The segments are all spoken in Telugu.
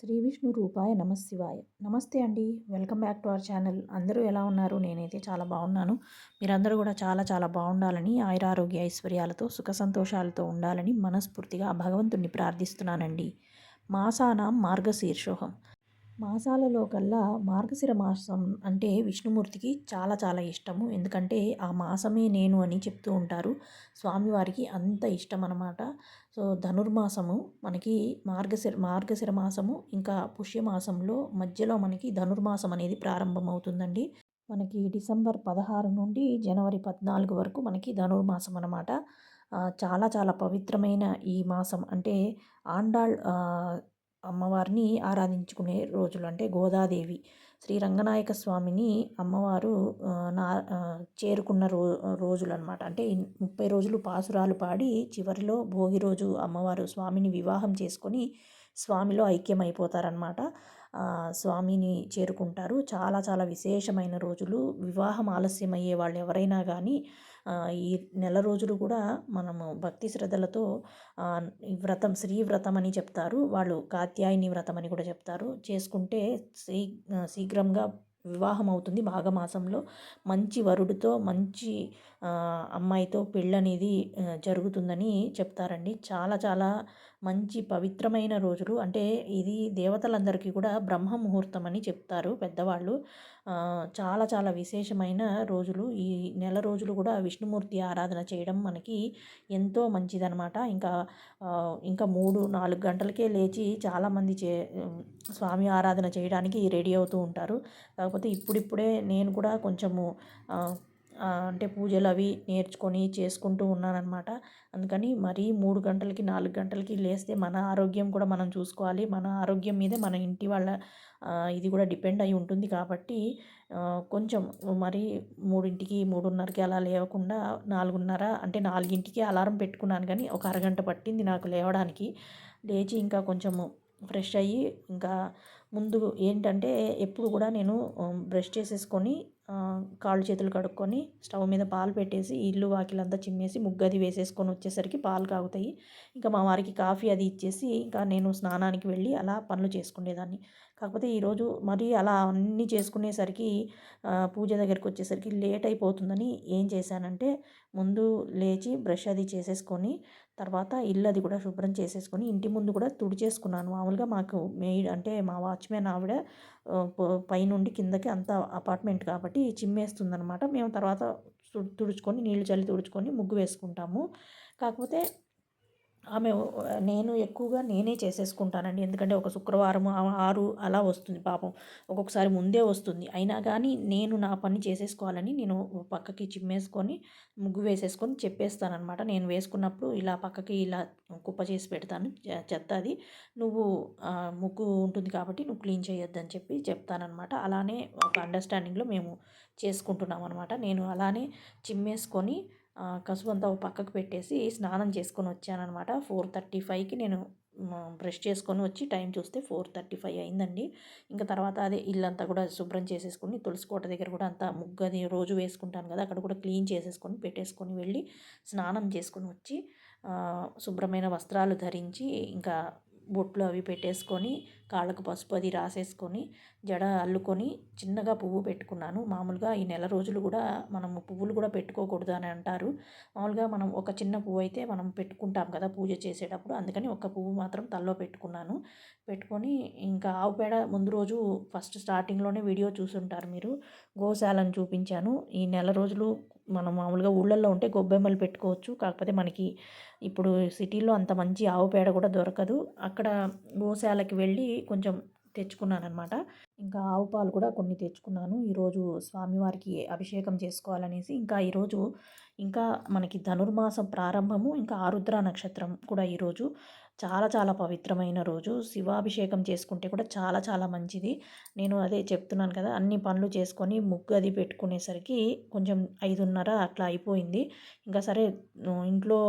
శ్రీ విష్ణు రూపాయ నమశివాయ నమస్తే అండి. Welcome back to our channel. అందరూ ఎలా ఉన్నారు? నేనైతే చాలా బాగున్నాను. మీరందరూ కూడా చాలా చాలా బాగుండాలని ఆయురారోగ్య ఐశ్వర్యాలతో సుఖ సంతోషాలతో ఉండాలని మనస్ఫూర్తిగా భగవంతుణ్ణి ప్రార్థిస్తున్నానండి. మాసాన మార్గశీర్షోహం. మాసాలలో కల్లా మార్గశిర మాసం అంటే విష్ణుమూర్తికి చాలా చాలా ఇష్టము. ఎందుకంటే ఆ మాసమే నేను అని చెప్తూ ఉంటారు. స్వామివారికి అంత ఇష్టం అనమాట సో ధనుర్మాసము మనకి మార్గశిర మార్గశిర మాసము ఇంకా పుష్యమాసంలో మధ్యలో మనకి ధనుర్మాసం అనేది ప్రారంభమవుతుందండి. మనకి డిసెంబర్ పదహారు నుండి జనవరి పద్నాలుగు వరకు మనకి ధనుర్మాసం అనమాట చాలా చాలా పవిత్రమైన ఈ మాసం. అంటే ఆండాళ్ అమ్మవారిని ఆరాధించుకునే రోజులు. అంటే గోదాదేవి శ్రీ రంగనాయక స్వామిని అమ్మవారు నా చేరుకున్న రో రోజులు అనమాట అంటే ముప్పై రోజులు పాసురాలు పాడి చివరిలో భోగి రోజు అమ్మవారు స్వామిని వివాహం చేసుకొని స్వామిలో ఐక్యమైపోతారనమాట స్వామిని చేరుకుంటారు. చాలా చాలా విశేషమైన రోజులు. వివాహం ఆలస్యం అయ్యే వాళ్ళు ఎవరైనా కానీ ఈ నెల రోజులు కూడా మనము భక్తి శ్రద్ధలతో ఈ వ్రతం శ్రీ వ్రతం అని చెప్తారు. వాళ్ళు కాత్యాయని వ్రతం అని కూడా చెప్తారు. చేసుకుంటే శీ శీఘ్రంగా వివాహం అవుతుంది మాఘమాసంలో. మంచి వరుడితో మంచి అమ్మాయితో పెళ్ళనేది జరుగుతుందని చెప్తారండి. చాలా చాలా మంచి పవిత్రమైన రోజులు. అంటే ఇది దేవతలందరికీ కూడా బ్రహ్మ ముహూర్తం అని చెప్తారు పెద్దవాళ్ళు. చాలా చాలా విశేషమైన రోజులు. ఈ నెల రోజులు కూడా విష్ణుమూర్తి ఆరాధన చేయడం మనకి ఎంతో మంచిదనమాట ఇంకా ఇంకా మూడు నాలుగు గంటలకే లేచి చాలామంది చే స్వామి ఆరాధన చేయడానికి రెడీ అవుతూ ఉంటారు. కాకపోతే ఇప్పుడిప్పుడే నేను కూడా కొంచెము అంటే పూజలు అవి నేర్చుకొని చేసుకుంటూ ఉన్నానన్నమాట. అందుకని మరీ మూడు గంటలకి నాలుగు గంటలకి లేస్తే మన ఆరోగ్యం కూడా మనం చూసుకోవాలి. మన ఆరోగ్యం మీదే మన ఇంటి వాళ్ళ ఇది కూడా డిపెండ్ అయి ఉంటుంది కాబట్టి కొంచెం మరి మూడింటికి మూడున్నరకి అలా లేవకుండా నాలుగున్నర అంటే నాలుగింటికి అలారం పెట్టుకున్నాను కానీ ఒక అరగంట పట్టింది నాకు లేవడానికి. లేచి ఇంకా కొంచెము ఫ్రెష్ అయ్యి ఇంకా ముందు ఏంటంటే ఎప్పుడు కూడా నేను బ్రష్ చేసేసుకొని కాళ్ళు చేతులు కడుక్కొని స్టవ్ మీద పాలు పెట్టేసి ఇల్లు వాకిలంతా చిమ్మేసి ముగ్గది వేసేసుకొని వచ్చేసరికి పాలు కాగుతాయి. ఇంకా మా వారికి కాఫీ అది ఇచ్చేసి ఇంకా నేను స్నానానికి వెళ్ళి అలా పనులు చేసుకునేదాన్ని. కాకపోతే ఈరోజు మరి అలా అన్నీ చేసుకునేసరికి పూజ దగ్గరికి వచ్చేసరికి లేట్ అయిపోతుందని ఏం చేశానంటే ముందు లేచి బ్రష్ అది చేసేసుకొని తర్వాత ఇల్లు అది కూడా శుభ్రం చేసేసుకొని ఇంటి ముందు కూడా తుడిచేసుకున్నాను. మామూలుగా మాకు మెయిడ్ అంటే మా వాచ్మెన్ ఆవిడ పైనుండి కిందకి అంత అపార్ట్మెంట్ కాబట్టి చిమ్మేస్తుందనమాట మేము తర్వాత తుడుచుకొని నీళ్ళు చల్లి తుడుచుకొని ముగ్గు వేసుకుంటాము. కాకపోతే ఆమె నేను ఎక్కువగా నేనే చేసేసుకుంటానండి. ఎందుకంటే ఒక శుక్రవారం ఆరు అలా వస్తుంది పాపం. ఒక్కొక్కసారి ముందే వస్తుంది. అయినా కానీ నేను నా పని చేసేసుకోవాలని నేను పక్కకి చిమ్మేసుకొని ముగ్గు వేసేసుకొని చెప్పేస్తానమాట నేను వేసుకున్నప్పుడు ఇలా పక్కకి ఇలా కుప్ప చేసి పెడతాను. చెత్త అది. నువ్వు ముగ్గు ఉంటుంది కాబట్టి నువ్వు క్లీన్ చేయొద్దని చెప్పి చెప్తానమాట అలానే ఒక అండర్స్టాండింగ్లో మేము చేసుకుంటున్నాం అనమాట నేను అలానే చిమ్మేసుకొని కసువు అంతా పక్కకు పెట్టేసి స్నానం చేసుకొని వచ్చానమాట ఫోర్ థర్టీ ఫైవ్కి నేను బ్రష్ చేసుకొని వచ్చి టైం చూస్తే ఫోర్ థర్టీ ఫైవ్ అయిందండి. ఇంకా తర్వాత అదే ఇల్లంతా కూడా శుభ్రం చేసేసుకొని తులసి కోట దగ్గర కూడా అంతా ముగ్గది రోజు వేసుకుంటాను కదా అక్కడ కూడా క్లీన్ చేసేసుకొని పెట్టేసుకొని వెళ్ళి స్నానం చేసుకొని వచ్చి శుభ్రమైన వస్త్రాలు ధరించి ఇంకా బొట్లు అవి పెట్టేసుకొని కాళ్ళకు పసుపు అది రాసేసుకొని జడ అల్లుకొని చిన్నగా పువ్వు పెట్టుకున్నాను. మామూలుగా ఈ నెల రోజులు కూడా మనం పువ్వులు కూడా పెట్టుకోకూడదు అని అంటారు. మామూలుగా మనం ఒక చిన్న పువ్వు అయితే మనం పెట్టుకుంటాం కదా పూజ చేసేటప్పుడు అందుకని ఒక పువ్వు మాత్రం తల్లో పెట్టుకున్నాను. పెట్టుకొని ఇంకా ఆవు పేడ ముందు రోజు ఫస్ట్ స్టార్టింగ్లోనే వీడియో చూసుంటారు మీరు. గోశాలను చూపించాను. ఈ నెల రోజులు మనం మామూలుగా ఊళ్ళల్లో ఉంటే గొబ్బెమ్మలు పెట్టుకోవచ్చు. కాకపోతే మనకి ఇప్పుడు సిటీలో అంత మంచి ఆవు పేడ కూడా దొరకదు. అక్కడ గోశాలకి వెళ్ళి కొంచెం తెచ్చుకున్నాను అనమాట ఇంకా ఆవు పాలు కూడా కొన్ని తెచ్చుకున్నాను. ఈరోజు స్వామివారికి అభిషేకం చేసుకోవాలనేసి ఇంకా ఈరోజు ఇంకా మనకి ధనుర్మాసం ప్రారంభము ఇంకా ఆరుద్ర నక్షత్రం కూడా ఈరోజు చాలా చాలా పవిత్రమైన రోజు. శివాభిషేకం చేసుకుంటే కూడా చాలా చాలా మంచిది. నేను అదే చెప్తున్నాను కదా అన్ని పనులు చేసుకొని ముగ్గు అది పెట్టుకునేసరికి కొంచెం ఐదున్నర అట్లా అయిపోయింది. ఇంకా సరే ఇంట్లో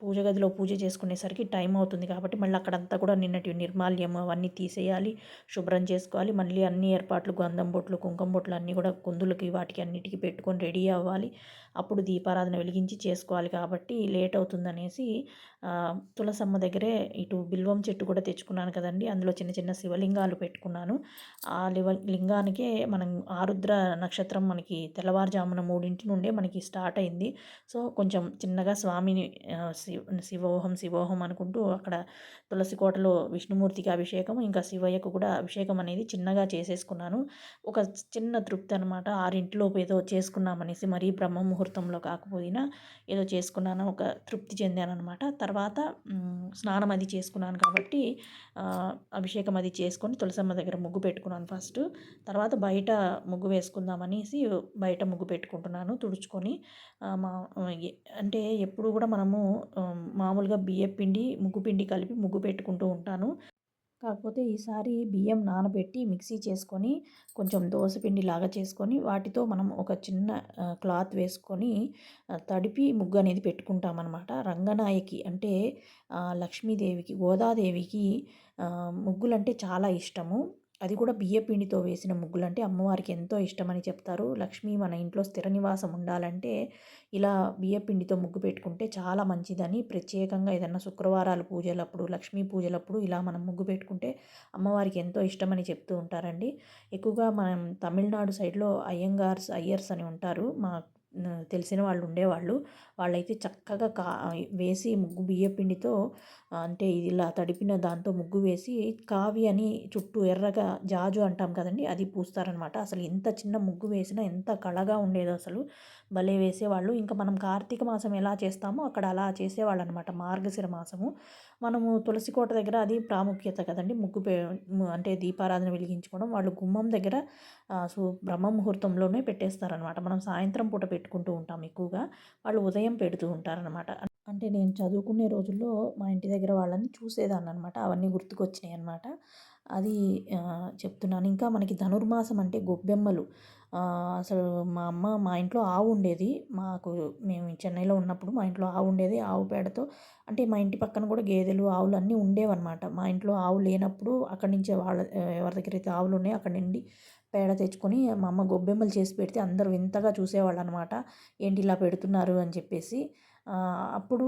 పూజ గదిలో పూజ చేసుకునేసరికి టైం అవుతుంది కాబట్టి మళ్ళీ అక్కడంతా కూడా నిన్నటి నిర్మాల్యం అవన్నీ తీసేయాలి శుభ్రం చేసుకోవాలి. మళ్ళీ అన్ని ఏర్పాట్లు గంధం బొట్లు కుంకుమ బొట్లు అన్నీ కూడా కుందులకి వాటికి అన్నిటికీ పెట్టుకొని రెడీ అవ్వాలి. అప్పుడు దీపారాధన వెలిగించి చేసుకోవాలి కాబట్టి లేట్ అవుతుందనేసి తులసమ్మ దగ్గరే ఇటు బిల్వం చెట్టు కూడా తెచ్చుకున్నాను కదండి. అందులో చిన్న చిన్న శివలింగాలు పెట్టుకున్నాను. ఆ లివ లింగానికే మనం ఆరుద్ర నక్షత్రం మనకి తెల్లవారుజామున మూడింటి నుండే మనకి స్టార్ట్ అయింది. సో కొంచెం చిన్నగా స్వామిని శివ శివోహం శివోహం అనుకుంటూ అక్కడ తులసి కోటలో విష్ణుమూర్తికి అభిషేకం ఇంకా శివయ్యకు కూడా అభిషేకం అనేది చిన్నగా చేసేసుకున్నాను. ఒక చిన్న తృప్తి అనమాట ఆరింటిలోపు ఏదో చేసుకున్నామనేసి మరీ బ్రహ్మ ముహూర్తంలో కాకపోయినా ఏదో చేసుకున్నాను. ఒక తృప్తి చెందాను అనమాట తర్వాత స్నానం అది చేసుకున్నాను కాబట్టి అభిషేకం అది చేసుకొని తులసమ్మ దగ్గర ముగ్గు పెట్టుకున్నాను ఫస్ట్. తర్వాత బయట ముగ్గు వేసుకుందామనేసి బయట ముగ్గు పెట్టుకుంటున్నాను తుడుచుకొని. మా అంటే ఎప్పుడు కూడా మనము మామూలుగా బియ్యం పిండి ముగ్గు పిండి కలిపి ముగ్గు పెట్టుకుంటూ ఉంటాను. కాకపోతే ఈసారి బియ్యం నానబెట్టి మిక్సీ చేసుకొని కొంచెం దోసపిండి లాగా చేసుకొని వాటితో మనం ఒక చిన్న క్లాత్ వేసుకొని తడిపి ముగ్గు అనేది పెట్టుకుంటామన్నమాట. రంగనాయకి అంటే లక్ష్మీదేవికి గోదాదేవికి ముగ్గులంటే చాలా ఇష్టము. అది కూడా బియ్యపిండితో వేసిన వేసిన ముగ్గులంటే అమ్మవారికి ఎంతో ఇష్టమని చెప్తారు. లక్ష్మి మన ఇంట్లో స్థిర నివాసం ఉండాలంటే ఇలా బియ్యపిండితో ముగ్గు పెట్టుకుంటే చాలా మంచిదని. ప్రత్యేకంగా ఏదన్నా శుక్రవారాలు పూజలప్పుడు లక్ష్మీ పూజలప్పుడు ఇలా మనం ముగ్గు పెట్టుకుంటే అమ్మవారికి ఎంతో ఇష్టమని చెప్తూ ఉంటారండి. ఎక్కువగా మనం తమిళనాడు సైడ్లో అయ్యంగార్స్ అయ్యర్స్ అని ఉంటారు. మా తెలిసిన వాళ్ళు ఉండేవాళ్ళు వాళ్ళైతే చక్కగా కా వేసి ముగ్గు బియ్యపిండితో అంటే ఇలా తడిపిన దాంతో ముగ్గు వేసి కావి అని చుట్టూ ఎర్రగా జాజు అంటాం కదండి అది పూస్తారనమాట. అసలు ఎంత చిన్న ముగ్గు వేసినా ఎంత కళగా ఉండేదో అసలు భలే వేసేవాళ్ళు. ఇంకా మనం కార్తీక మాసం ఎలా చేస్తామో అక్కడ అలా చేసేవాళ్ళు అనమాట మార్గశిర మాసము. మనము తులసి కోట దగ్గర అది ప్రాముఖ్యత కదండి. ముగ్గు పే ము- అంటే దీపారాధన వెలిగించుకోవడం. వాళ్ళు గుమ్మం దగ్గర సు బ్రహ్మ ముహూర్తంలోనే పెట్టేస్తారనమాట. మనం సాయంత్రం పూట పెట్టుకుంటూ ఉంటాం ఎక్కువగా. వాళ్ళు ఉదయం పెడుతూ ఉంటారనమాట. అంటే నేను చదువుకునే రోజుల్లో మా ఇంటి దగ్గర వాళ్ళని చూసేదాన్ని అనమాట అవన్నీ గుర్తుకొచ్చినాయి అనమాట అది చెప్తున్నాను. ఇంకా మనకి ధనుర్మాసం అంటే గొబ్బెమ్మలు. అసలు మా అమ్మ మా ఇంట్లో ఆవు ఉండేది. మాకు మేము చెన్నైలో ఉన్నప్పుడు మా ఇంట్లో ఆవు ఉండేది. ఆవు పేడతో అంటే మా ఇంటి పక్కన కూడా గేదెలు ఆవులు అన్నీ ఉండేవన్నమాట. మా ఇంట్లో ఆవు లేనప్పుడు అక్కడి నుంచే వాళ్ళ ఎవరి దగ్గర అయితే ఆవులు ఉన్నాయో అక్కడి నుండి పేడ తెచ్చుకొని మా అమ్మ గొబ్బెమ్మలు చేసి పెడితే అందరూ వింతగా చూసేవాళ్ళు అనమాట ఏంటి ఇలా పెడుతున్నారు? అని చెప్పేసి. అప్పుడు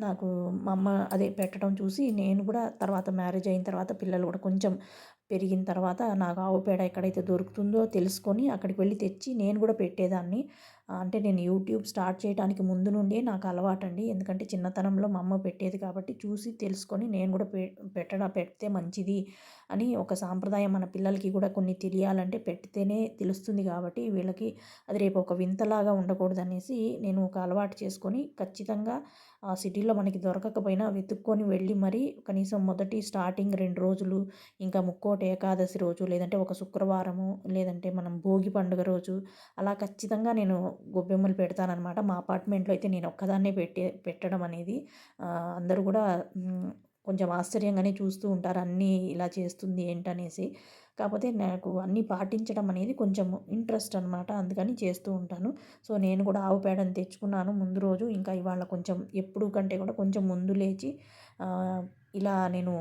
నాకు మా అమ్మ అదే పెట్టడం చూసి నేను కూడా తర్వాత మ్యారేజ్ అయిన తర్వాత పిల్లలు కూడా కొంచెం పెరిగిన తర్వాత నాకు ఆవు పేడ ఎక్కడైతే దొరుకుతుందో తెలుసుకొని అక్కడికి వెళ్ళి తెచ్చి నేను కూడా పెట్టేదాన్ని. అంటే నేను యూట్యూబ్ స్టార్ట్ చేయడానికి ముందు నుండే నాకు అలవాటండి. ఎందుకంటే చిన్నతనంలో మా అమ్మ పెట్టేది కాబట్టి చూసి తెలుసుకొని నేను కూడా పె పెట్టడం పెడితే మంచిది అని ఒక సాంప్రదాయం మన పిల్లలకి కూడా కొన్ని తెలియాలంటే పెడితేనే తెలుస్తుంది కాబట్టి వీళ్ళకి అది రేపు ఒక వింతలాగా ఉండకూడదనేసి నేను ఒక అలవాటు చేసుకొని ఖచ్చితంగా ఆ సిటీలో మనకి దొరకకపోయినా వెతుక్కొని వెళ్ళి మరి కనీసం మొదటి స్టార్టింగ్ రెండు రోజులు ఇంకా ముక్కోటి ఏకాదశి రోజు లేదంటే ఒక శుక్రవారము లేదంటే మనం భోగి పండుగ రోజు అలా ఖచ్చితంగా నేను గొబ్బెమ్మలు పెడతానమాట మా అపార్ట్మెంట్లో అయితే నేను ఒక్కదాన్నే పెట్టే పెట్టడం అనేది అందరూ కూడా కొంచెం ఆశ్చర్యంగానే చూస్తూ ఉంటారు అన్నీ ఇలా చేస్తుంది ఏంటనేసి. కాకపోతే నాకు అన్నీ పాటించడం అనేది కొంచెం ఇంట్రెస్ట్ అనమాట అందుకని చేస్తూ ఉంటాను. సో నేను కూడా ఆవు పేడని తెచ్చుకున్నాను ముందు రోజు. ఇంకా ఇవాళ కొంచెం ఎప్పుడు కంటే కూడా కొంచెం ముందు లేచి ఇలా నేను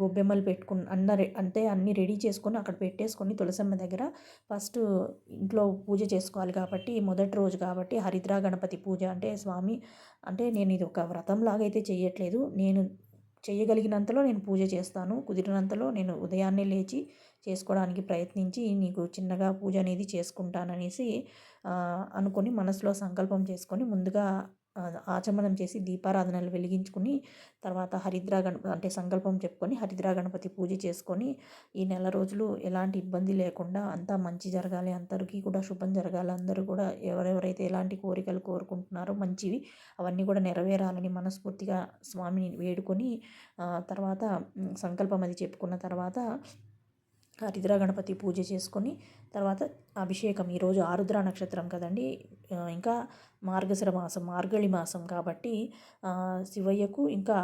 గొబ్బెమ్మలు పెట్టుకుని అన్న అంటే అన్నీ రెడీ చేసుకొని అక్కడ పెట్టేసుకొని తులసమ్మ దగ్గర ఫస్ట్ ఇంట్లో పూజ చేసుకోవాలి కాబట్టి మొదటి రోజు కాబట్టి హరిద్రా గణపతి పూజ అంటే స్వామి అంటే నేను ఇది ఒక వ్రతంలాగా అయితే చేయట్లేదు నేను చేయగలిగినంతలో నేను పూజ చేస్తాను. కుదిరినంతలో నేను ఉదయాన్నే లేచి చేసుకోవడానికి ప్రయత్నించి నీకు చిన్నగా పూజ అనేది చేసుకుంటాననేసి అనుకొని మనసులో సంకల్పం చేసుకొని ముందుగా ఆచమనం చేసి దీపారాధనలు వెలిగించుకుని తర్వాత హరిద్రా గణపతి అంటే సంకల్పం చెప్పుకొని హరిద్రా గణపతి పూజ చేసుకొని ఈ నెల రోజులు ఎలాంటి ఇబ్బంది లేకుండా అంతా మంచి జరగాలి అందరికీ కూడా శుభం జరగాలి అందరూ కూడా ఎవరెవరైతే ఎలాంటి కోరికలు కోరుకుంటున్నారో మంచివి అవన్నీ కూడా నెరవేరాలని మనస్ఫూర్తిగా స్వామిని వేడుకొని తర్వాత సంకల్పం అది చెప్పుకున్న తర్వాత హరిద్ర గణపతి పూజ చేసుకొని తర్వాత అభిషేకం. ఈరోజు ఆరుద్ర నక్షత్రం కదండి. ఇంకా మార్గశిర మాసం మార్గళి మాసం కాబట్టి శివయ్యకు ఇంకా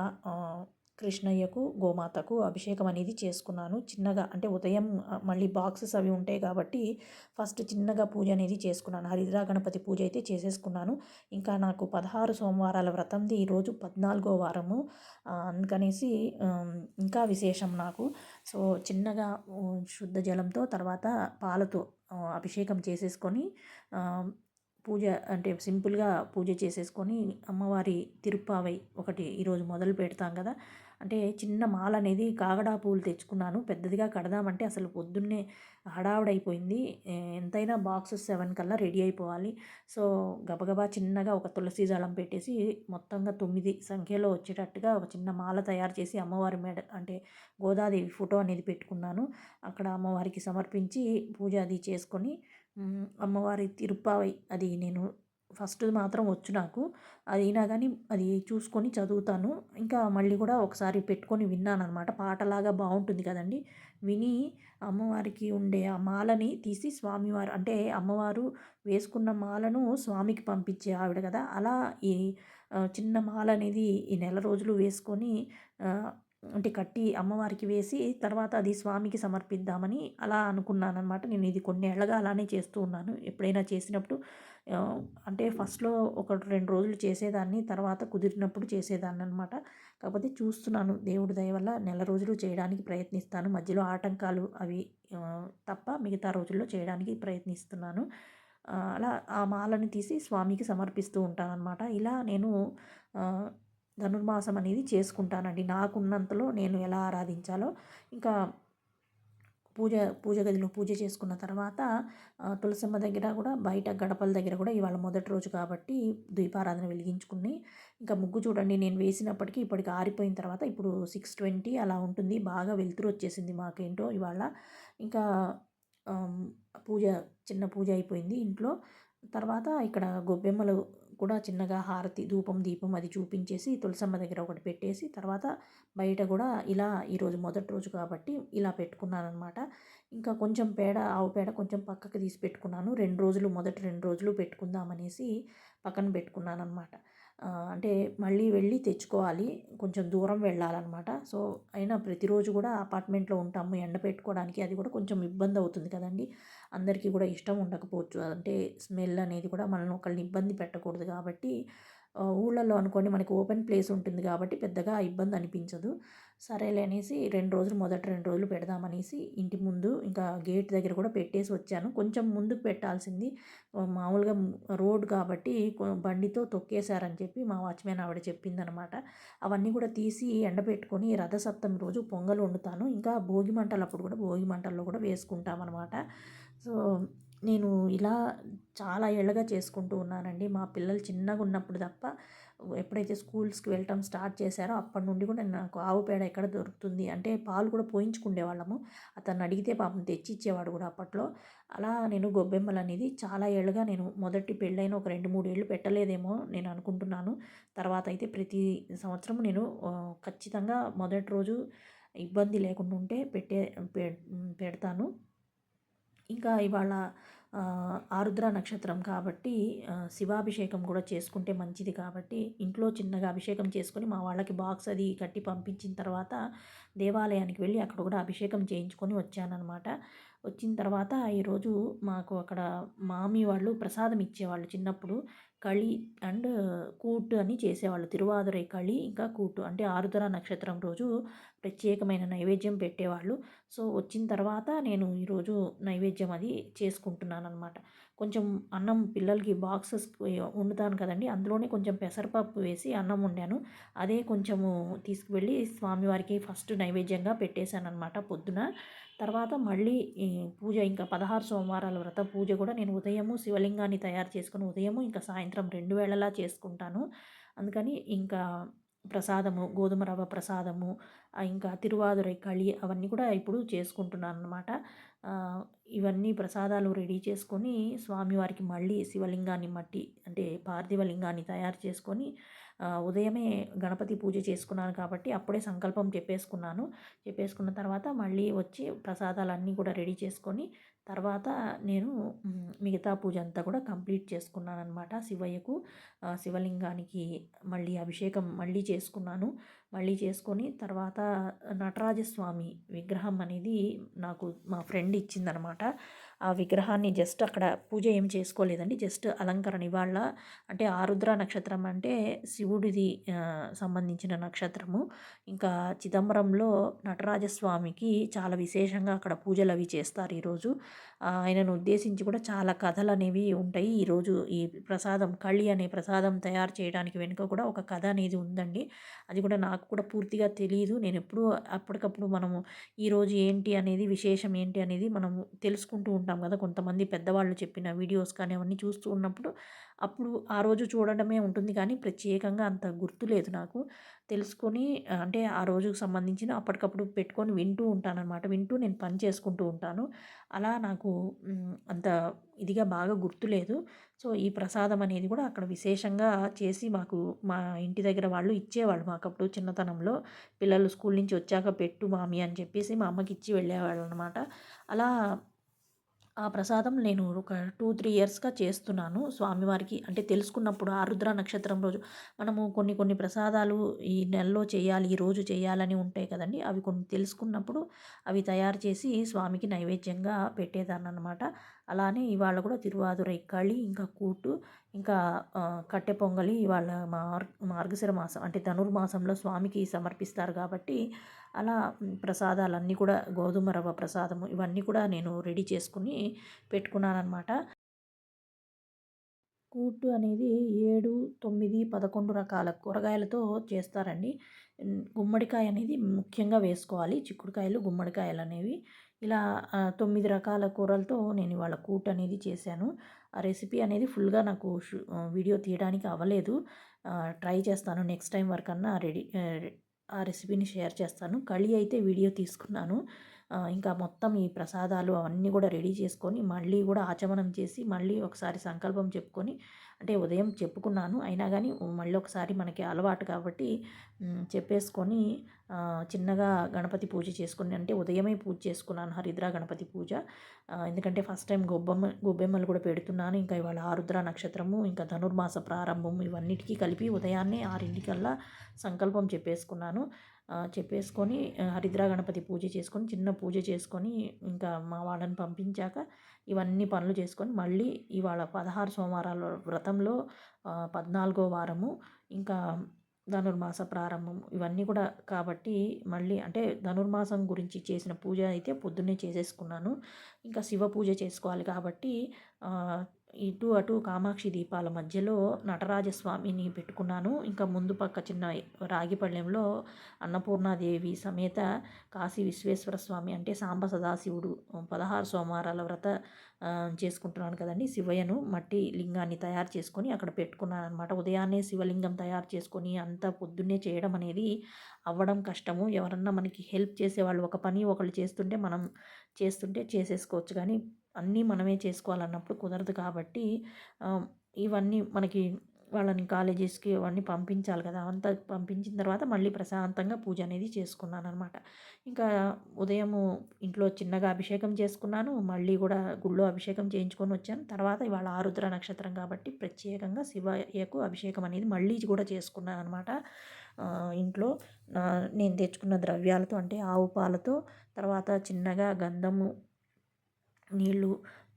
కృష్ణయ్యకు గోమాతకు అభిషేకం అనేది చేసుకున్నాను. చిన్నగా అంటే ఉదయం మళ్ళీ బాక్సెస్ అవి ఉంటాయి కాబట్టి ఫస్ట్ చిన్నగా పూజ అనేది చేసుకున్నాను. హరిద్రా గణపతి పూజ అయితే చేసేసుకున్నాను. ఇంకా నాకు పదహారు సోమవారాల వ్రతంది ఈరోజు పద్నాలుగో వారము. అందుకనేసి ఇంకా విశేషం నాకు. సో చిన్నగా శుద్ధ జలంతో తర్వాత పాలతో అభిషేకం చేసేసుకొని పూజ అంటే సింపుల్గా పూజ చేసేసుకొని అమ్మవారి తిరుప్పావై ఒకటి ఈరోజు మొదలు పెడతాం కదా. అంటే చిన్న మాల అనేది కాగడా పూలు తెచ్చుకున్నాను. పెద్దదిగా కడదామంటే అసలు పొద్దున్నే హడావుడైపోయింది. ఎంతైనా బాక్స్ సెవెన్ కల్లా రెడీ అయిపోవాలి. సో గబగబా చిన్నగా ఒక తులసి జలం పెట్టేసి మొత్తంగా తొమ్మిది సంఖ్యలో వచ్చేటట్టుగా ఒక చిన్న మాల తయారు చేసి అమ్మవారి మేడ అంటే గోదాదేవి ఫోటో అనేది పెట్టుకున్నాను. అక్కడ అమ్మవారికి సమర్పించి పూజ అది చేసుకొని అమ్మవారి తిరుప్పావై అది నేను ఫస్ట్ మాత్రం వచ్చు నాకు. అది అయినా కానీ అది చూసుకొని చదువుతాను. ఇంకా మళ్ళీ కూడా ఒకసారి పెట్టుకొని విన్నాను అనమాట పాటలాగా బాగుంటుంది కదండి. విని అమ్మవారికి ఉండే ఆ మాలని తీసి స్వామివారు అంటే అమ్మవారు వేసుకున్న మాలను స్వామికి పంపించే ఆవిడ కదా. అలా ఈ చిన్న మాల అనేది ఈ నెల రోజులు వేసుకొని అంటే కట్టి అమ్మవారికి వేసి తర్వాత అది స్వామికి సమర్పిద్దామని అలా అనుకున్నాను అనమాట నేను ఇది కొన్నేళ్ళగా అలానే చేస్తూ ఉన్నాను. ఎప్పుడైనా చేసినప్పుడు అంటే ఫస్ట్లో ఒక రెండు రోజులు చేసేదాన్ని తర్వాత కుదిరినప్పుడు చేసేదాన్ని అనమాట కాకపోతే చూస్తున్నాను దేవుడి దయ వల్ల నెల రోజులు చేయడానికి ప్రయత్నిస్తాను. మధ్యలో ఆటంకాలు అవి తప్ప మిగతా రోజుల్లో చేయడానికి ప్రయత్నిస్తున్నాను. అలా ఆ మాలను తీసి స్వామికి సమర్పిస్తూ ఉంటాను అనమాట ఇలా నేను ధనుర్మాసం అనేది చేసుకుంటానండి. నాకున్నంతలో నేను ఎలా ఆరాధించాలో ఇంకా పూజ పూజ గదిలో పూజ చేసుకున్న తర్వాత తులసమ్మ దగ్గర కూడా బయట గడపల దగ్గర కూడా ఇవాళ మొదటి రోజు కాబట్టి దీపారాధన వెలిగించుకుని ఇంకా ముగ్గు చూడండి. నేను వేసినప్పటికీ ఇప్పటికి ఆరిపోయిన తర్వాత ఇప్పుడు సిక్స్ ట్వంటీ అలా ఉంటుంది. బాగా వెలుతురు వచ్చేసింది మాకేంటో ఇవాళ. ఇంకా పూజ చిన్న పూజ అయిపోయింది ఇంట్లో. తర్వాత ఇక్కడ గొబ్బెమ్మలు కూడా చిన్నగా హారతి ధూపం దీపం అది చూపించేసి తులసమ్మ దగ్గర ఒకటి పెట్టేసి తర్వాత బయట కూడా ఇలా ఈరోజు మొదటి రోజు కాబట్టి ఇలా పెట్టుకున్నాను అనమాట ఇంకా కొంచెం పేడ ఆవు పేడ కొంచెం పక్కకి తీసి పెట్టుకున్నాను. రెండు రోజులు మొదటి రెండు రోజులు పెట్టుకుందామనేసి పక్కన పెట్టుకున్నాను అనమాట అంటే మళ్ళీ వెళ్ళి తెచ్చుకోవాలి. కొంచెం దూరం వెళ్ళాలన్నమాట. సో అయినా ప్రతిరోజు కూడా అపార్ట్మెంట్లో ఉంటాము. ఎండ పెట్టుకోవడానికి అది కూడా కొంచెం ఇబ్బంది అవుతుంది కదండి. అందరికీ కూడా ఇష్టం ఉండకపోవచ్చు. అంటే స్మెల్ అనేది కూడా మనల్ని ఒకళ్ళని ఇబ్బంది పెట్టకూడదు కాబట్టి ఊళ్ళల్లో అనుకోండి మనకి ఓపెన్ ప్లేస్ ఉంటుంది కాబట్టి పెద్దగా ఇబ్బంది అనిపించదు. సరేలే అనేసి రెండు రోజులు మొదటి రెండు రోజులు పెడదామనేసి ఇంటి ముందు ఇంకా గేట్ దగ్గర కూడా పెట్టేసి వచ్చాను. కొంచెం ముందుకు పెట్టాల్సింది మామూలుగా రోడ్ కాబట్టి బండితో తొక్కేశారని చెప్పి మా వాచ్మెన్ ఆవిడ చెప్పిందనమాట. అవన్నీ కూడా తీసి ఎండబెట్టుకొని రథసప్తమి రోజు పొంగల్ వండుతాను. ఇంకా భోగి మంటలు అప్పుడు కూడా భోగి మంటల్లో కూడా వేసుకుంటామన్నమాట సో నేను ఇలా చాలా ఏళ్ళగా చేసుకుంటూ ఉన్నానండి. మా పిల్లలు చిన్నగా ఉన్నప్పుడు తప్ప ఎప్పుడైతే స్కూల్స్కి వెళ్ళటం స్టార్ట్ చేశారో అప్పటి నుండి కూడా నాకు ఆవు పేడ ఎక్కడ దొరుకుతుంది అంటే పాలు కూడా పోయించుకునే వాళ్ళము. అతను అడిగితే పాపం తెచ్చి ఇచ్చేవాడు కూడా అప్పట్లో. అలా నేను గొబ్బెమ్మలు అనేది చాలా ఏళ్ళుగా నేను మొదటి పెళ్ళైన ఒక రెండు మూడు ఏళ్ళు పెట్టలేదేమో నేను అనుకుంటున్నాను. తర్వాత అయితే ప్రతి సంవత్సరం నేను ఖచ్చితంగా మొదటి రోజు ఇబ్బంది లేకుండా ఉంటే పెట్టే పెడతాను. ఇంకా ఇవాళ ఆరుద్ర నక్షత్రం కాబట్టి శివాభిషేకం కూడా చేసుకుంటే మంచిది కాబట్టి ఇంట్లో చిన్నగా అభిషేకం చేసుకొని మా వాళ్ళకి బాక్స్ అది కట్టి పంపించిన తర్వాత దేవాలయానికి వెళ్ళి అక్కడ కూడా అభిషేకం చేయించుకొని వచ్చానన్నమాట. వచ్చిన తర్వాత ఈరోజు మాకు అక్కడ మామి వాళ్ళు ప్రసాదం ఇచ్చేవాళ్ళు చిన్నప్పుడు. కళి అండ్ కూటు అని చేసేవాళ్ళు. తిరువాదురై కళి ఇంకా కూటు అంటే ఆరుద్ర నక్షత్రం రోజు ప్రత్యేకమైన నైవేద్యం పెట్టేవాళ్ళు. సో వచ్చిన తర్వాత నేను ఈరోజు నైవేద్యం అది చేసుకుంటున్నాను అనమాట కొంచెం అన్నం పిల్లలకి బాక్సెస్ వండుతాను కదండి. అందులోనే కొంచెం పెసరపప్పు వేసి అన్నం వండాను. అదే కొంచెము తీసుకువెళ్ళి స్వామివారికి ఫస్ట్ నైవేద్యంగా పెట్టేశాను అనమాట పొద్దున. తర్వాత మళ్ళీ పూజ ఇంకా పదహారు సోమవారాల వ్రత పూజ కూడా నేను ఉదయము శివలింగాన్ని తయారు చేసుకుని ఉదయము ఇంకా సాయంత్రం రెండు వేళలా చేసుకుంటాను. అందుకని ఇంకా ప్రసాదము గోధుమ రవ్వ ప్రసాదము ఇంకా తిరువాదురై కళి అవన్నీ కూడా ఇప్పుడు చేసుకుంటున్నాను అనమాట ఇవన్నీ ప్రసాదాలు రెడీ చేసుకొని స్వామివారికి మళ్ళీ శివలింగాన్ని మట్టి అంటే పార్థివ లింగాన్ని తయారు చేసుకొని ఉదయమే గణపతి పూజ చేసుకున్నాను కాబట్టి అప్పుడే సంకల్పం చెప్పేసుకున్నాను. చెప్పేసుకున్న తర్వాత మళ్ళీ వచ్చి ప్రసాదాలన్నీ కూడా రెడీ చేసుకొని తర్వాత నేను మిగతా పూజ అంతా కూడా కంప్లీట్ చేసుకున్నాను అనమాట శివయ్యకు శివలింగానికి మళ్ళీ అభిషేకం మళ్ళీ చేసుకున్నాను. మళ్ళీ చేసుకొని తర్వాత నటరాజస్వామి విగ్రహం అనేది నాకు మా ఫ్రెండ్ ఇచ్చిందనమాట ఆ విగ్రహాన్ని జస్ట్ అక్కడ పూజ ఏం చేసుకోలేదండి. జస్ట్ అలంకరణ ఇవాళ అంటే ఆరుద్ర నక్షత్రం అంటే శివుడిది సంబంధించిన నక్షత్రము. ఇంకా చిదంబరంలో నటరాజస్వామికి చాలా విశేషంగా అక్కడ పూజలు అవి చేస్తారు ఈరోజు. ఆయనను ఉద్దేశించి కూడా చాలా కథలు అనేవి ఉంటాయి. ఈరోజు ఈ ప్రసాదం కళి అనే ప్రసాదం తయారు చేయడానికి వెనుక కూడా ఒక కథ అనేది ఉందండి. అది కూడా నాకు కూడా పూర్తిగా తెలియదు నేను ఎప్పుడూ అప్పటికప్పుడు మనము ఈరోజు ఏంటి అనేది విశేషం ఏంటి అనేది మనం తెలుసుకుంటూ ఉంటాం. కదా! కొంతమంది పెద్దవాళ్ళు చెప్పిన వీడియోస్ కానీ అవన్నీ చూస్తూ ఉన్నప్పుడు అప్పుడు ఆ రోజు చూడడమే ఉంటుంది. కానీ ప్రత్యేకంగా అంత గుర్తు లేదు నాకు. తెలుసుకొని అంటే ఆ రోజుకు సంబంధించిన అప్పటికప్పుడు పెట్టుకొని వింటూ ఉంటానన్నమాట. వింటూ నేను పని చేసుకుంటూ ఉంటాను. అలా నాకు అంత ఇదిగా బాగా గుర్తులేదు సో ఈ ప్రసాదం అనేది కూడా అక్కడ విశేషంగా చేసి మాకు మా ఇంటి దగ్గర వాళ్ళు ఇచ్చేవాళ్ళు మాకు అప్పుడు చిన్నతనంలో. పిల్లలు స్కూల్ నుంచి వచ్చాక పెట్టు మామి అని చెప్పేసి మా అమ్మకి ఇచ్చి వెళ్ళేవాళ్ళు అనమాట అలా ఆ ప్రసాదం నేను ఒక టూ త్రీ ఇయర్స్గా చేస్తున్నాను. స్వామివారికి అంటే తెలుసుకున్నప్పుడు ఆరుద్ర నక్షత్రం రోజు మనము కొన్ని కొన్ని ప్రసాదాలు ఈ నెలలో చేయాలి ఈ రోజు చేయాలని ఉంటాయి కదండి. అవి కొన్ని తెలుసుకున్నప్పుడు అవి తయారు చేసి స్వామికి నైవేద్యంగా పెట్టేదాన్ని అనమాట అలానే ఇవాళ కూడా తిరువాదుర కళి ఇంకా కూటు ఇంకా కట్టె పొంగలి ఇవాళ మార్ మార్గశిర మాసం అంటే ధనుర్మాసంలో స్వామికి సమర్పిస్తారు కాబట్టి అలా ప్రసాదాలన్నీ కూడా గోధుమ రవ్వ ప్రసాదము ఇవన్నీ కూడా నేను రెడీ చేసుకుని పెట్టుకున్నానమాట కూట్టు అనేది ఏడు తొమ్మిది పదకొండు రకాల కూరగాయలతో చేస్తారండి. గుమ్మడికాయ అనేది ముఖ్యంగా వేసుకోవాలి. చిక్కుడుకాయలు గుమ్మడికాయలు అనేవి. ఇలా తొమ్మిది రకాల కూరలతో నేను ఇవాళ కూట్ అనేది చేశాను. ఆ రెసిపీ అనేది ఫుల్గా నాకు వీడియో తీయడానికి అవ్వలేదు. ట్రై చేస్తాను. నెక్స్ట్ టైం వరకన్నా రెడీ ఆ రెసిపీని షేర్ చేస్తాను. కళీ అయితే వీడియో తీసుకున్నాను. ఇంకా మొత్తం ఈ ప్రసాదాలు అవన్నీ కూడా రెడీ చేసుకొని మళ్ళీ కూడా ఆచమనం చేసి మళ్ళీ ఒకసారి సంకల్పం చెప్పుకొని అంటే ఉదయం చెప్పుకున్నాను. అయినా కానీ మళ్ళీ ఒకసారి మనకి అలవాటు కాబట్టి చెప్పేసుకొని చిన్నగా గణపతి పూజ చేసుకుని అంటే ఉదయమే పూజ చేసుకున్నాను హరిద్ర గణపతి పూజ. ఎందుకంటే ఫస్ట్ టైం గొబ్బెమ్మ గొబ్బెమ్మలు కూడా పెడుతున్నాను. ఇంకా ఇవాళ ఆరుద్ర నక్షత్రము ఇంకా ధనుర్మాస ప్రారంభం ఇవన్నిటికీ కలిపి ఉదయాన్నే ఆరింటికల్లా సంకల్పం చెప్పేసుకున్నాను. చెప్పేసుకొని హరిద్ర గణపతి పూజ చేసుకొని చిన్న పూజ చేసుకొని ఇంకా మా వాళ్ళని పంపించాక ఇవన్నీ పనులు చేసుకొని మళ్ళీ ఇవాళ పదహారు సోమవారాల వ్రతంలో పద్నాలుగో వారము ఇంకా ధనుర్మాస ప్రారంభం ఇవన్నీ కూడా కాబట్టి మళ్ళీ అంటే ధనుర్మాసం గురించి చేసిన పూజ అయితే పొద్దున్నే చేసేసుకున్నాను. ఇంకా శివ పూజ చేసుకోవాలి కాబట్టి ఇటు అటు కామాక్షి దీపాల మధ్యలో నటరాజస్వామిని పెట్టుకున్నాను. ఇంకా ముందు పక్క చిన్న రాగిపళ్ళెంలో అన్నపూర్ణాదేవి సమేత కాశీ విశ్వేశ్వర స్వామి అంటే సాంబ సదాశివుడు. పదహారు సోమవారాల వ్రత చేసుకుంటున్నాను కదండి. శివయ్యను మట్టి లింగాన్ని తయారు చేసుకొని అక్కడ పెట్టుకున్నాను అనమాట ఉదయాన్నే శివలింగం తయారు చేసుకొని అంత పొద్దున్నే చేయడం అనేది అవ్వడం కష్టము. ఎవరన్నా మనకి హెల్ప్ చేసేవాళ్ళు ఒక పని ఒకళ్ళు చేస్తుంటే మనం చేస్తుంటే చేసేసుకోవచ్చు. కానీ అన్నీ మనమే చేసుకోవాలన్నప్పుడు కుదరదు కాబట్టి ఇవన్నీ మనకి వాళ్ళని కాలేజెస్కి అవన్నీ పంపించాలి కదా! అంతా పంపించిన తర్వాత మళ్ళీ ప్రశాంతంగా పూజ అనేది చేసుకున్నాను అనమాట ఇంకా ఉదయము ఇంట్లో చిన్నగా అభిషేకం చేసుకున్నాను. మళ్ళీ కూడా గుళ్ళో అభిషేకం చేయించుకొని వచ్చాను. తర్వాత ఇవాళ ఆరుద్ర నక్షత్రం కాబట్టి ప్రత్యేకంగా శివయ్యకు అభిషేకం అనేది మళ్ళీ కూడా చేసుకున్నాను అనమాట ఇంట్లో నేను తెచ్చుకున్న ద్రవ్యాలతో అంటే ఆవు పాలతో తర్వాత చిన్నగా గంధము నీళ్ళు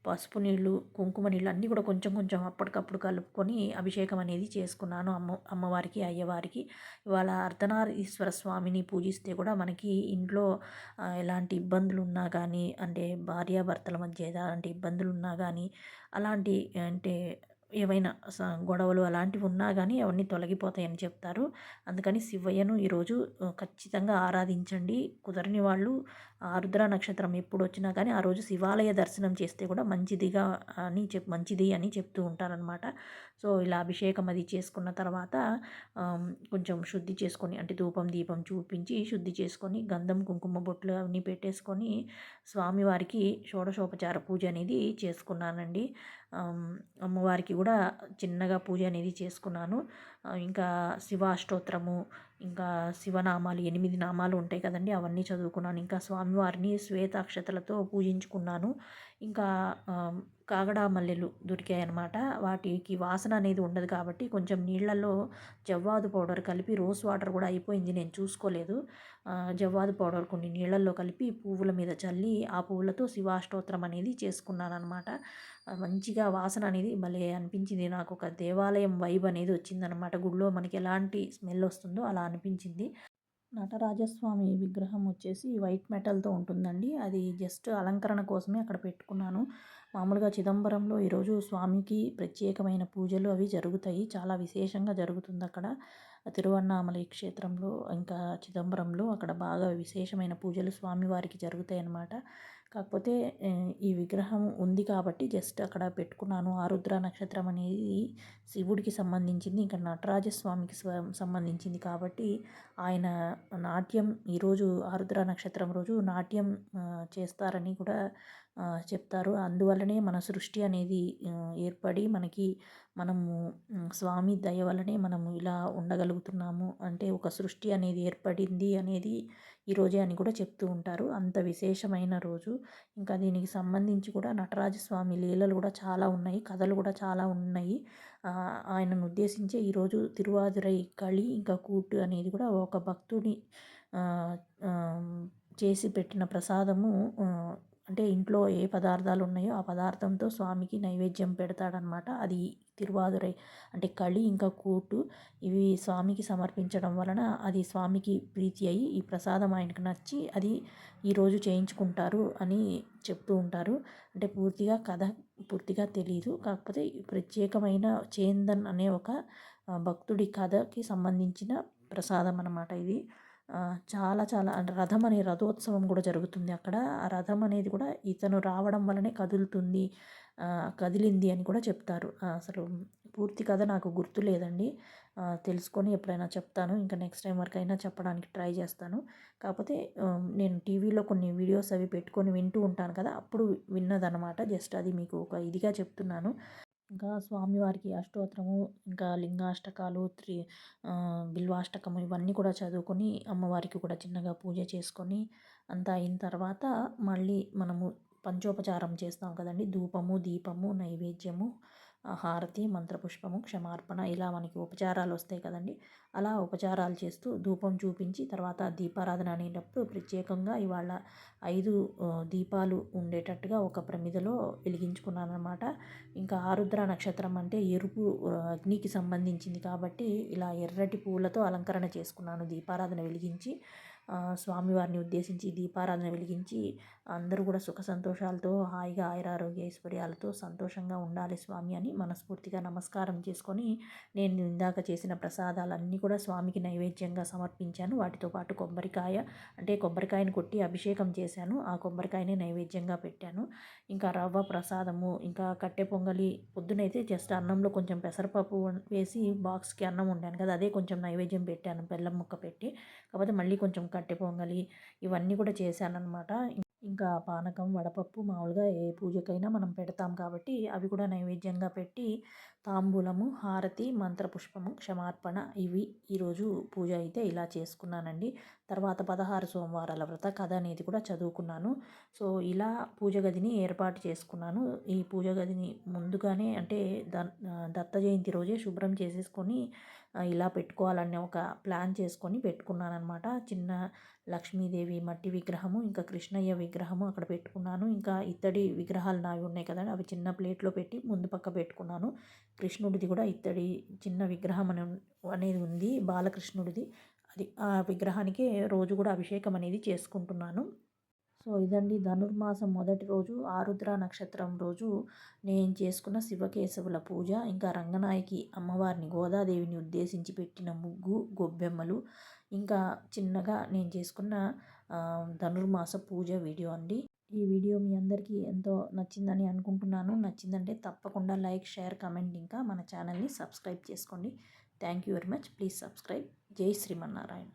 పసుపు నీళ్ళు కుంకుమ నీళ్ళు అన్నీ కూడా కొంచెం కొంచెం అప్పటికప్పుడు కలుపుకొని అభిషేకం అనేది చేసుకున్నాను అమ్మ అమ్మవారికి అయ్యవారికి. ఇవాళ అర్ధనారీశ్వర స్వామిని పూజిస్తే కూడా మనకి ఇంట్లో ఎలాంటి ఇబ్బందులు ఉన్నా కానీ అంటే భార్యాభర్తల మధ్య ఎలాంటి ఇబ్బందులు ఉన్నా కానీ అలాంటి అంటే ఏవైనా గొడవలు అలాంటివి ఉన్నా కానీ అవన్నీ తొలగిపోతాయని చెప్తారు. అందుకని శివయ్యను ఈరోజు ఖచ్చితంగా ఆరాధించండి. కుదరని వాళ్ళు ఆరుద్ర నక్షత్రం ఎప్పుడు వచ్చినా కానీ ఆ రోజు శివాలయ దర్శనం చేస్తే కూడా మంచిదిగా అని చెప్ మంచిది అని చెప్తూ ఉంటారనమాట సో ఇలా అభిషేకం అది చేసుకున్న తర్వాత కొంచెం శుద్ధి చేసుకొని అంటే ధూపం దీపం చూపించి శుద్ధి చేసుకొని గంధం కుంకుమ బొట్లు అవన్నీ పెట్టేసుకొని స్వామివారికి షోడశోపచార పూజ అనేది చేసుకున్నానండి. అమ్మవారికి కూడా చిన్నగా పూజ అనేది చేసుకున్నాను. ఇంకా శివాష్టోత్రము ఇంకా శివనామాలు ఎనిమిది నామాలు ఉంటాయి కదండి అవన్నీ చదువుకున్నాను. ఇంకా స్వామివారిని శ్వేతాక్షతలతో పూజించుకున్నాను. ఇంకా కాగడా మల్లెలు దొరికాయి అనమాట వాటికి వాసన అనేది ఉండదు కాబట్టి కొంచెం నీళ్ళలో జవ్వాదు పౌడర్ కలిపి రోస్ వాటర్ కూడా అయిపోయింది నేను చూసుకోలేదు. జవ్వాదు పౌడర్ కొన్ని నీళ్ళలో కలిపి పువ్వుల మీద చల్లి ఆ పువ్వులతో శివాష్టోత్రం అనేది చేసుకున్నాను అనమాట మంచిగా వాసన అనేది భలే అనిపించింది. నాకు ఒక దేవాలయం వైబ్ అనేది వచ్చిందనమాట గుడిలో మనకి ఎలాంటి స్మెల్ వస్తుందో అలా అనిపించింది. నటరాజస్వామి విగ్రహం వచ్చేసి వైట్ మెటల్తో ఉంటుందండి. అది జస్ట్ అలంకరణ కోసమే అక్కడ పెట్టుకున్నాను. మామూలుగా చిదంబరంలో ఈరోజు స్వామికి ప్రత్యేకమైన పూజలు అవి జరుగుతాయి. చాలా విశేషంగా జరుగుతుంది అక్కడ. తిరువన్నామలై క్షేత్రంలో ఇంకా చిదంబరంలో అక్కడ బాగా విశేషమైన పూజలు స్వామివారికి జరుగుతాయి అన్నమాట కాకపోతే ఈ విగ్రహం ఉంది కాబట్టి జస్ట్ అక్కడ పెట్టుకున్నాను. ఆరుద్ర నక్షత్రం అనేది శివుడికి సంబంధించింది ఇంకా నటరాజ స్వామికి సంబంధించింది కాబట్టి ఆయన నాట్యం ఈరోజు ఆరుద్ర నక్షత్రం రోజు నాట్యం చేస్తారని కూడా చెప్తారు. అందువల్లనే మన సృష్టి అనేది ఏర్పడి మనకి మనము స్వామి దయ వల్లనే మనము ఇలా ఉండగలుగుతున్నాము. అంటే ఒక సృష్టి అనేది ఏర్పడింది అనేది ఈరోజే అని కూడా చెప్తూ ఉంటారు. అంత విశేషమైన రోజు. ఇంకా దీనికి సంబంధించి కూడా నటరాజస్వామి లీలలు కూడా చాలా ఉన్నాయి. కథలు కూడా చాలా ఉన్నాయి. ఆయనను ఉద్దేశించే ఈరోజు తిరువాదిరై కళి ఇంకా కూటు అనేది కూడా ఒక భక్తుని చేసి పెట్టిన ప్రసాదము అంటే ఇంట్లో ఏ పదార్థాలు ఉన్నాయో ఆ పదార్థంతో స్వామికి నైవేద్యం పెడతాడనమాట అది తిరువాదురై అంటే కళి ఇంకా కూటు ఇవి స్వామికి సమర్పించడం వలన అది స్వామికి ప్రీతి అయ్యి ఈ ప్రసాదం ఆయనకు నచ్చి అది ఈరోజు చేయించుకుంటారు అని చెప్తూ ఉంటారు. అంటే పూర్తిగా కథ పూర్తిగా తెలియదు కాకపోతే ప్రత్యేకమైన చేందన్ అనే ఒక భక్తుడి కథకి సంబంధించిన ప్రసాదం అన్నమాట ఇది. చాలా చాలా అంటే రథం అనే రథోత్సవం కూడా జరుగుతుంది అక్కడ. ఆ రథం అనేది కూడా ఇతను రావడం వల్లనే కదులుతుంది కదిలింది అని కూడా చెప్తారు. అసలు పూర్తి కథ నాకు గుర్తు లేదండి. తెలుసుకొని ఎప్పుడైనా చెప్తాను. ఇంకా నెక్స్ట్ టైం వరకైనా చెప్పడానికి ట్రై చేస్తాను. కాకపోతే నేను టీవీలో కొన్ని వీడియోస్ అవి పెట్టుకొని వింటూ ఉంటాను కదా అప్పుడు విన్నదనమాట జస్ట్ అది మీకు ఒక ఇదిగా చెప్తున్నాను. ఇంకా స్వామివారికి అష్టోత్తరము ఇంకా లింగాష్టకాలు త్రి బిల్వాష్టకము ఇవన్నీ కూడా చదువుకొని అమ్మవారికి కూడా చిన్నగా పూజ చేసుకొని అంతా అయిన తర్వాత మళ్ళీ మనము పంచోపచారం చేస్తాం కదండి. ధూపము దీపము నైవేద్యము హారతి మంత్రపుష్పము క్షమార్పణ ఇలా మనకి ఉపచారాలు వస్తాయి కదండి. అలా ఉపచారాలు చేస్తూ ధూపం చూపించి తర్వాత దీపారాధన అనేటప్పుడు ప్రత్యేకంగా ఇవాళ ఐదు దీపాలు ఉండేటట్టుగా ఒక ప్రమిదలో వెలిగించుకున్నానమాట ఇంకా ఆరుద్ర నక్షత్రం అంటే ఎరుపు అగ్నికి సంబంధించింది కాబట్టి ఇలా ఎర్రటి పూలతో అలంకరణ చేసుకున్నాను దీపారాధన వెలిగించి. స్వామివారిని ఉద్దేశించి దీపారాధన వెలిగించి అందరూ కూడా సుఖ సంతోషాలతో హాయిగా ఆయురారోగ్య ఐశ్వర్యాలతో సంతోషంగా ఉండాలి స్వామి అని మనస్ఫూర్తిగా నమస్కారం చేసుకొని నేను ఇందాక చేసిన ప్రసాదాలన్నీ కూడా స్వామికి నైవేద్యంగా సమర్పించాను. వాటితో పాటు కొబ్బరికాయ అంటే కొబ్బరికాయను కొట్టి అభిషేకం చేశాను. ఆ కొబ్బరికాయనే నైవేద్యంగా పెట్టాను. ఇంకా రవ్వ ప్రసాదము ఇంకా కట్టె పొంగలి పొద్దునైతే జస్ట్ అన్నంలో కొంచెం పెసరపప్పు వేసి బాక్స్కి అన్నం వండాను కదా అదే కొంచెం నైవేద్యం పెట్టాను బెల్లం ముక్క పెట్టి. కాకపోతే మళ్ళీ కొంచెం కట్టె పొంగలి ఇవన్నీ కూడా చేశానమాట ఇంకా పానకం వడపప్పు మామూలుగా ఏ పూజకైనా మనం పెడతాం కాబట్టి అవి కూడా నైవేద్యంగా పెట్టి తాంబూలము హారతి మంత్రపుష్పము క్షమార్పణ ఇవి ఈరోజు పూజ అయితే ఇలా చేసుకున్నానండి. తర్వాత పదహారు సోమవారాల వ్రత కథ అనేది కూడా చదువుకున్నాను. సో ఇలా పూజ గదిని ఏర్పాటు చేసుకున్నాను. ఈ పూజ గదిని ముందుగానే అంటే దత్త జయంతి రోజే శుభ్రం చేసేసుకొని ఇలా పెట్టుకోవాలని ఒక ప్లాన్ చేసుకొని పెట్టుకున్నాను అనమాట చిన్న లక్ష్మీదేవి మట్టి విగ్రహము ఇంకా కృష్ణయ్య విగ్రహము అక్కడ పెట్టుకున్నాను. ఇంకా ఇత్తడి విగ్రహాలు నావి ఉన్నాయి కదండి అవి చిన్న ప్లేట్లో పెట్టి ముందు పక్క పెట్టుకున్నాను. కృష్ణుడిది కూడా ఇత్తడి చిన్న విగ్రహం అని అనేది ఉంది బాలకృష్ణుడిది. అది ఆ విగ్రహానికి రోజు కూడా అభిషేకం అనేది చేసుకుంటున్నాను. సో ఇదండి ధనుర్మాసం మొదటి రోజు ఆరుద్ర నక్షత్రం రోజు నేను చేసుకున్న శివకేశవుల పూజ. ఇంకా రంగనాయకి అమ్మవారిని గోదాదేవిని ఉద్దేశించి పెట్టిన ముగ్గు గొబ్బెమ్మలు ఇంకా చిన్నగా నేను చేసుకున్న ధనుర్మాస పూజ వీడియో అండి. ఈ వీడియో మీ అందరికీ ఎంతో నచ్చిందని అనుకుంటున్నాను. నచ్చిందంటే తప్పకుండా లైక్ షేర్ కమెంట్ ఇంకా మన ఛానల్ని సబ్స్క్రైబ్ చేసుకోండి. Thank you very much. Please subscribe. జై శ్రీమన్నారాయణ.